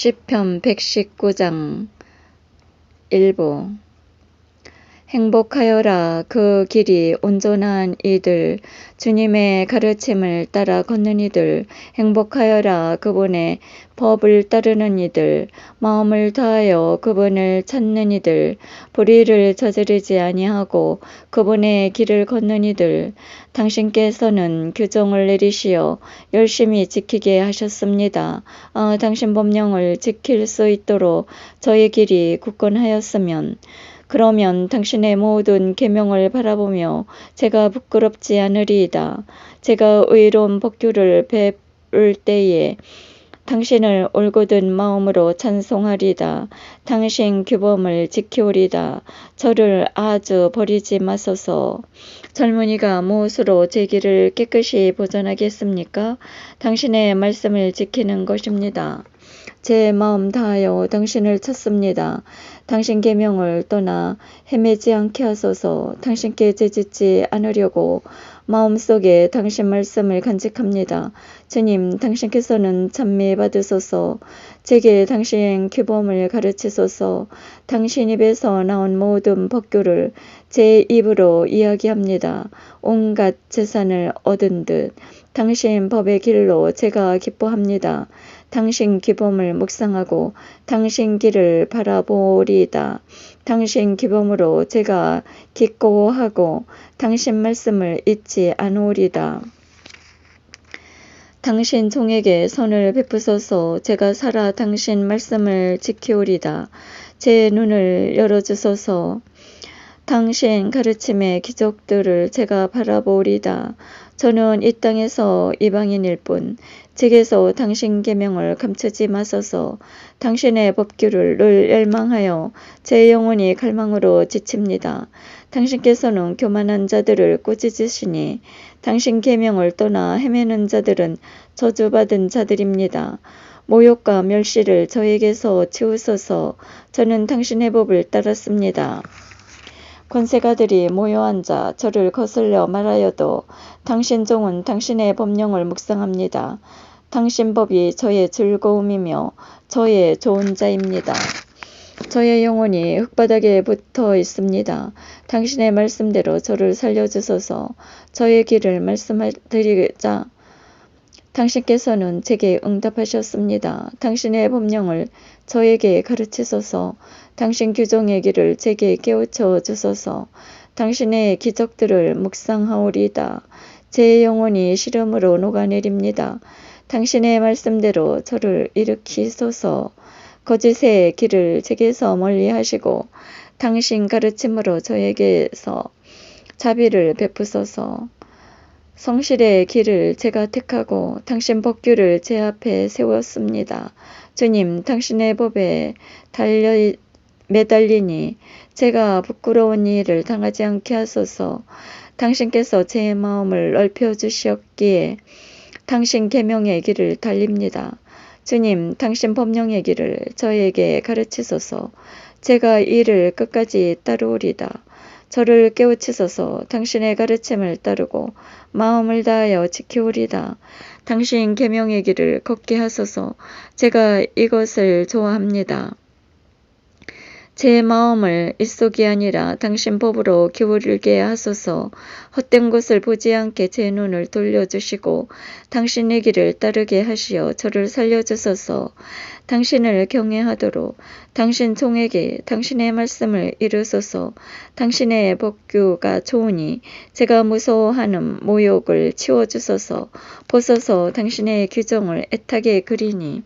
시편 119장 일부 행복하여라 그 길이 온전한 이들 주님의 가르침을 따라 걷는 이들 행복하여라 그분의 법을 따르는 이들 마음을 다하여 그분을 찾는 이들 불의를 저지르지 아니하고 그분의 길을 걷는 이들 당신께서는 규정을 내리시어 열심히 지키게 하셨습니다. 아, 당신 법령을 지킬 수 있도록 저의 길이 굳건하였으면 그러면 당신의 모든 계명을 바라보며 제가 부끄럽지 않으리이다. 제가 의로운 법규를 베풀 때에 당신을 올곧은 마음으로 찬송하리다. 당신 규범을 지키오리다. 저를 아주 버리지 마소서. 젊은이가 무엇으로 제 길을 깨끗이 보존하겠습니까? 당신의 말씀을 지키는 것입니다. 제 마음 다하여 당신을 찾습니다. 당신 계명을 떠나 헤매지 않게 하소서 당신께 재짓지 않으려고 마음속에 당신 말씀을 간직합니다. 주님, 당신께서는 찬미 받으소서. 제게 당신 규범을 가르치소서. 당신 입에서 나온 모든 법규를 제 입으로 이야기합니다. 온갖 재산을 얻은 듯 당신 법의 길로 제가 기뻐합니다. 당신 기범을 묵상하고 당신 길을 바라보리이다. 당신 기범으로 제가 기꺼워하고 당신 말씀을 잊지 않으리다. 당신 종에게 선을 베푸소서 제가 살아 당신 말씀을 지키오리다. 제 눈을 열어주소서 당신 가르침의 기적들을 제가 바라보리다. 저는 이 땅에서 이방인일 뿐 제게서 당신 계명을 감추지 마소서 당신의 법규를 늘 열망하여 제 영혼이 갈망으로 지칩니다. 당신께서는 교만한 자들을 꾸짖으시니 당신 계명을 떠나 헤매는 자들은 저주받은 자들입니다. 모욕과 멸시를 저에게서 치우소서 저는 당신의 법을 따랐습니다. 권세가들이 모여 앉아 저를 거슬려 말하여도 당신 종은 당신의 법령을 묵상합니다. 당신 법이 저의 즐거움이며 저의 좋은 자입니다. 저의 영혼이 흙바닥에 붙어 있습니다. 당신의 말씀대로 저를 살려주소서 저의 길을 말씀드리자 당신께서는 제게 응답하셨습니다. 당신의 법령을 저에게 가르치소서 당신 규정의 길을 제게 깨우쳐 주소서. 당신의 기적들을 묵상하오리다. 제 영혼이 시름으로 녹아내립니다. 당신의 말씀대로 저를 일으키소서. 거짓의 길을 제게서 멀리 하시고 당신 가르침으로 저에게서 자비를 베푸소서. 성실의 길을 제가 택하고 당신 법규를 제 앞에 세웠습니다. 주님, 당신의 법에 달려 매달리니 제가 부끄러운 일을 당하지 않게 하소서. 당신께서 제 마음을 넓혀 주시었기에 당신 계명의 길을 달립니다. 주님, 당신 법령의 길을 저에게 가르치소서. 제가 이를 끝까지 따르오리다. 저를 깨우치소서 당신의 가르침을 따르고 마음을 다하여 지키오리다. 당신 계명의 길을 걷게 하소서. 제가 이것을 좋아합니다. 제 마음을 일속이 아니라 당신 법으로 기울게 하소서. 헛된 것을 보지 않게 제 눈을 돌려주시고 당신의 길을 따르게 하시어 저를 살려주소서. 당신을 경외하도록 당신 종에게 당신의 말씀을 이루소서. 당신의 법규가 좋으니 제가 무서워하는 모욕을 치워주소서. 보소서 당신의 규정을 애타게 그리니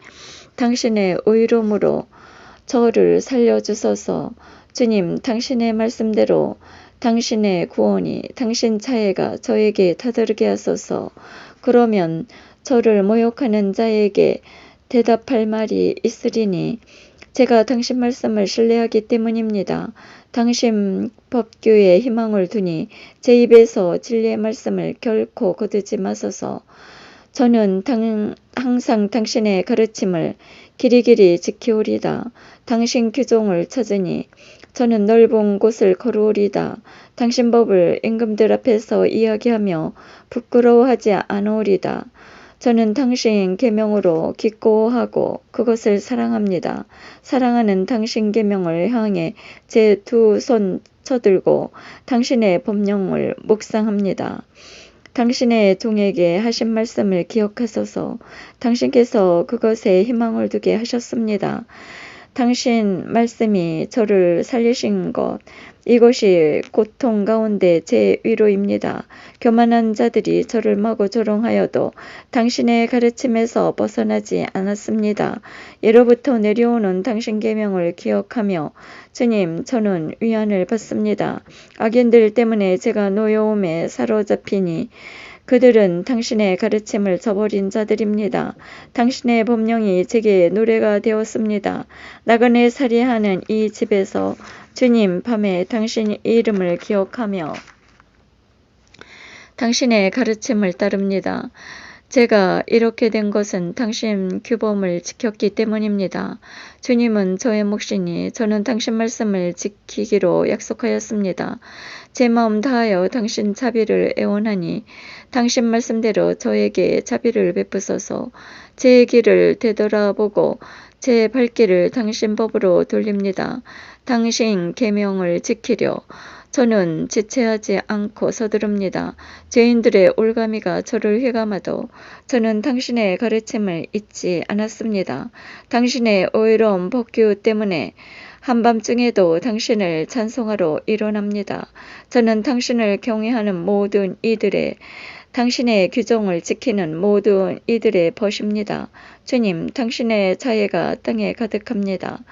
당신의 의로움으로 저를 살려주소서. 주님, 당신의 말씀대로 당신의 구원이 당신 차례가 저에게 다다르게 하소서. 그러면 저를 모욕하는 자에게 대답할 말이 있으리니 제가 당신 말씀을 신뢰하기 때문입니다. 당신 법규에 희망을 두니 제 입에서 진리의 말씀을 결코 거두지 마소서. 저는 당, 항상 당신의 가르침을 길이길이 지키오리다. 당신 규종을 찾으니 저는 넓은 곳을 걸어오리다. 당신 법을 임금들 앞에서 이야기하며 부끄러워하지 않으리다. 저는 당신 계명으로 기꺼워하고 그것을 사랑합니다. 사랑하는 당신 계명을 향해 제 두 손 쳐들고 당신의 법령을 묵상합니다. 당신의 종에게 하신 말씀을 기억하소서 당신께서 그것에 희망을 두게 하셨습니다. 당신 말씀이 저를 살리신 것, 이것이 고통 가운데 제 위로입니다. 교만한 자들이 저를 마구 조롱하여도 당신의 가르침에서 벗어나지 않았습니다. 예로부터 내려오는 당신 계명을 기억하며 주님, 저는 위안을 받습니다. 악인들 때문에 제가 노여움에 사로잡히니 그들은 당신의 가르침을 저버린 자들입니다. 당신의 법령이 제게 노래가 되었습니다. 나그네 살이하는 이 집에서 주님 밤에 당신 이름을 기억하며 당신의 가르침을 따릅니다. 제가 이렇게 된 것은 당신 규범을 지켰기 때문입니다. 주님은 저의 몫이니 저는 당신 말씀을 지키기로 약속하였습니다. 제 마음 다하여 당신 자비를 애원하니 당신 말씀대로 저에게 자비를 베푸소서 제 길을 되돌아보고 제 발길을 당신 법으로 돌립니다. 당신 계명을 지키려 저는 지체하지 않고 서두릅니다. 죄인들의 올가미가 저를 휘감아도 저는 당신의 가르침을 잊지 않았습니다. 당신의 오이로운 법규 때문에 한밤중에도 당신을 찬송하러 일어납니다. 저는 당신을 경외하는 모든 이들의 당신의 규정을 지키는 모든 이들의 벗입니다. 주님, 당신의 자애가 땅에 가득합니다.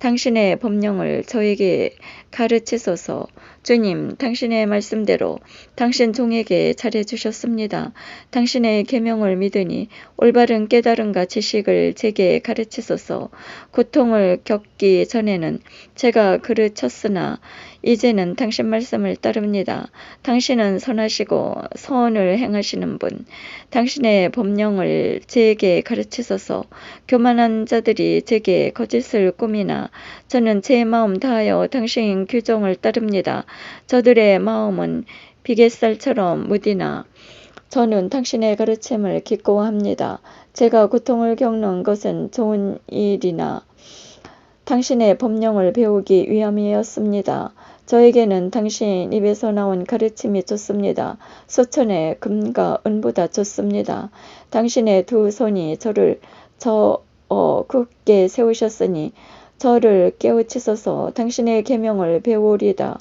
당신의 법령을 저에게 가르치소서. 주님, 당신의 말씀대로 당신 종에게 잘해 주셨습니다. 당신의 계명을 믿으니 올바른 깨달음과 지식을 제게 가르치소서. 고통을 겪기 전에는 제가 그를 쳤으나 이제는 당신 말씀을 따릅니다. 당신은 선하시고 선을 행하시는 분. 당신의 법령을 제게 가르치소서. 교만한 자들이 제게 거짓을 꾸미나 저는 제 마음 다하여 당신 규정을 따릅니다. 저들의 마음은 비갯살처럼 무디나 저는 당신의 가르침을 기꺼워합니다. 제가 고통을 겪는 것은 좋은 일이나 당신의 법령을 배우기 위함이었습니다. 저에게는 당신 입에서 나온 가르침이 좋습니다. 소천의 금과 은보다 좋습니다. 당신의 두 손이 저를 저 어, 굳게 세우셨으니 저를 깨우치소서 당신의 계명을 배우리다.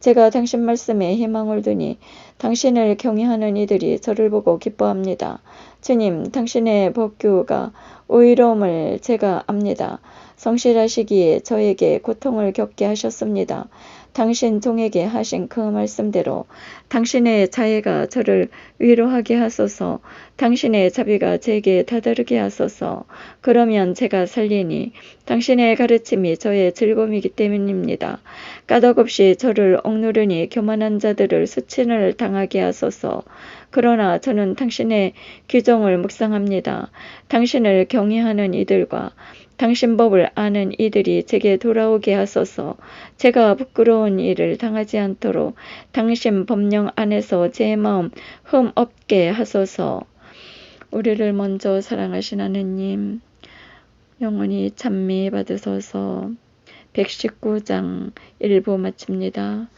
제가 당신 말씀에 희망을 두니 당신을 경외하는 이들이 저를 보고 기뻐합니다. 주님, 당신의 법규가 의로움을 제가 압니다. 성실하시기에 저에게 고통을 겪게 하셨습니다. 당신 종에게 하신 그 말씀대로 당신의 자애가 저를 위로하게 하소서 당신의 자비가 제게 다다르게 하소서 그러면 제가 살리니 당신의 가르침이 저의 즐거움이기 때문입니다. 까닭없이 저를 억누르니 교만한 자들을 수친을 당하게 하소서 그러나 저는 당신의 규정을 묵상합니다. 당신을 경외하는 이들과 당신 법을 아는 이들이 제게 돌아오게 하소서. 제가 부끄러운 일을 당하지 않도록 당신 법령 안에서 제 마음 흠 없게 하소서. 우리를 먼저 사랑하신 하느님, 영원히 찬미 받으소서. 119장 일부 마칩니다.